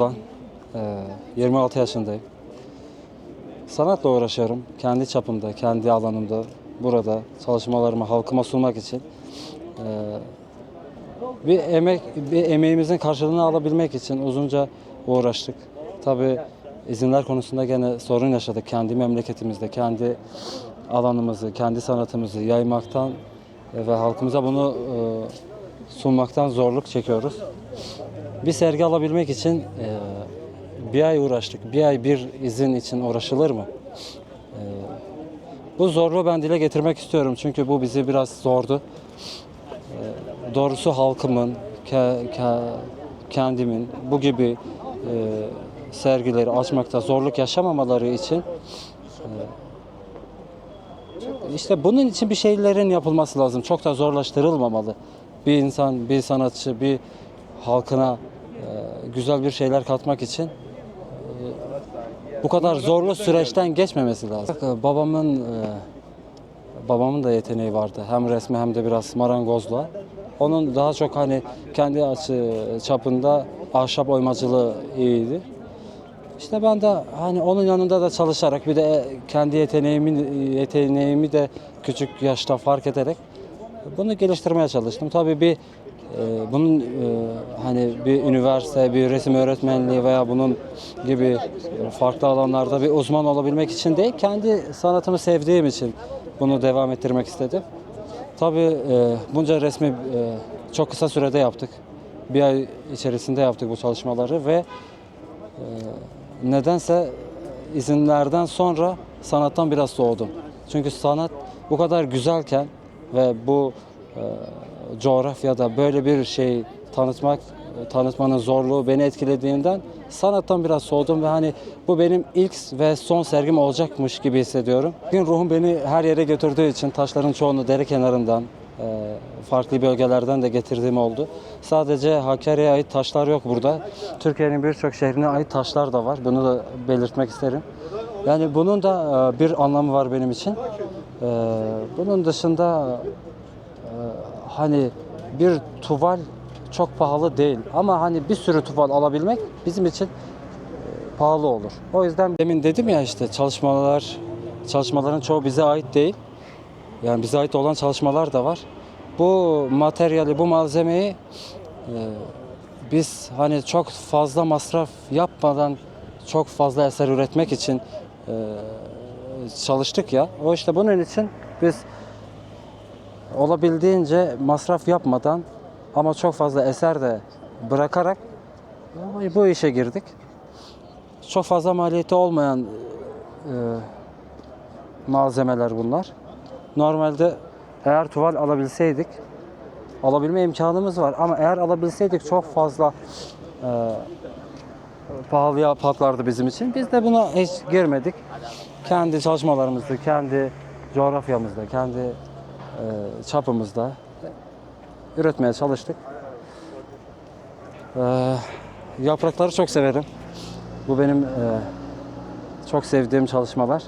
Ben eee, 26 yaşındayım. Sanatla uğraşıyorum. Kendi çapımda, kendi alanımda burada çalışmalarımı halkıma sunmak için eee, bir emek bir emeğimizin karşılığını alabilmek için uzunca uğraştık. Tabii izinler konusunda gene sorun yaşadık kendi memleketimizde, kendi alanımızı, kendi sanatımızı yaymaktan ve halkımıza bunu eee, sunmaktan zorluk çekiyoruz. Bir sergi alabilmek için eee, bir ay uğraştık. Bir ay bir izin için uğraşılır mı? Eee, bu zorluğu ben dile getirmek istiyorum çünkü bu bizi biraz zordu. Eee, doğrusu halkımın, ke- ke- kendimin bu gibi sergileri açmakta zorluk yaşamamaları için işte bunun için bir şeylerin yapılması lazım. Çok da zorlaştırılmamalı. Bir insan, bir sanatçı, bir halkına e, güzel bir şeyler katmak için e, bu kadar zorlu süreçten geçmemesi lazım. Bak, Babamın e, babamın da yeteneği vardı. Hem resmi hem de biraz marangozla. Onun daha çok hani kendi açı çapında ahşap oymacılığı iyiydi. İşte ben de hani onun yanında da çalışarak bir de kendi yeteneğimi yeteneğimi de küçük yaşta fark ederek bunu geliştirmeye çalıştım. Tabii bir e, bunun e, hani bir üniversite, bir resim öğretmenliği veya bunun gibi farklı alanlarda bir uzman olabilmek için değil, kendi sanatımı sevdiğim için bunu devam ettirmek istedim. Tabii e, bunca resmi e, çok kısa sürede yaptık. Bir ay içerisinde yaptık bu çalışmaları ve nedense izinlerden sonra sanattan biraz soğudum. Çünkü sanat bu kadar güzelken ve bu coğrafyada böyle bir şey tanıtmak, tanıtmanın zorluğu beni etkilediğinden sanattan biraz soğudum ve hani bu benim ilk ve son sergim olacakmış gibi hissediyorum. Bugün ruhum beni her yere götürdüğü için taşların çoğunu dere kenarından, e, farklı bölgelerden de getirdiğim oldu. Sadece Hakkari'ye ait taşlar yok burada. Türkiye'nin birçok şehrine ait taşlar da var. Bunu da belirtmek isterim. Yani bunun da e, bir anlamı var benim için. E, Bunun dışında hani bir tuval çok pahalı değil ama hani bir sürü tuval alabilmek bizim için e, pahalı olur. O yüzden demin dedim ya işte çalışmalar çalışmaların çoğu bize ait değil. Yani bize ait olan çalışmalar da var. Bu materyali, bu malzemeyi e, biz hani çok fazla masraf yapmadan çok fazla eser üretmek için e, çalıştık ya. O işte bunun için biz olabildiğince masraf yapmadan ama çok fazla eser de bırakarak bu işe girdik. Çok fazla maliyeti olmayan e, malzemeler bunlar. Normalde eğer tuval alabilseydik, alabilme imkanımız var ama eğer alabilseydik çok fazla e, pahalıya patlardı bizim için. Biz de buna hiç girmedik. Kendi çalışmalarımızda, kendi coğrafyamızda, kendi çapımızda üretmeye çalıştık. E, yaprakları çok severim. Bu benim e, çok sevdiğim çalışmalar.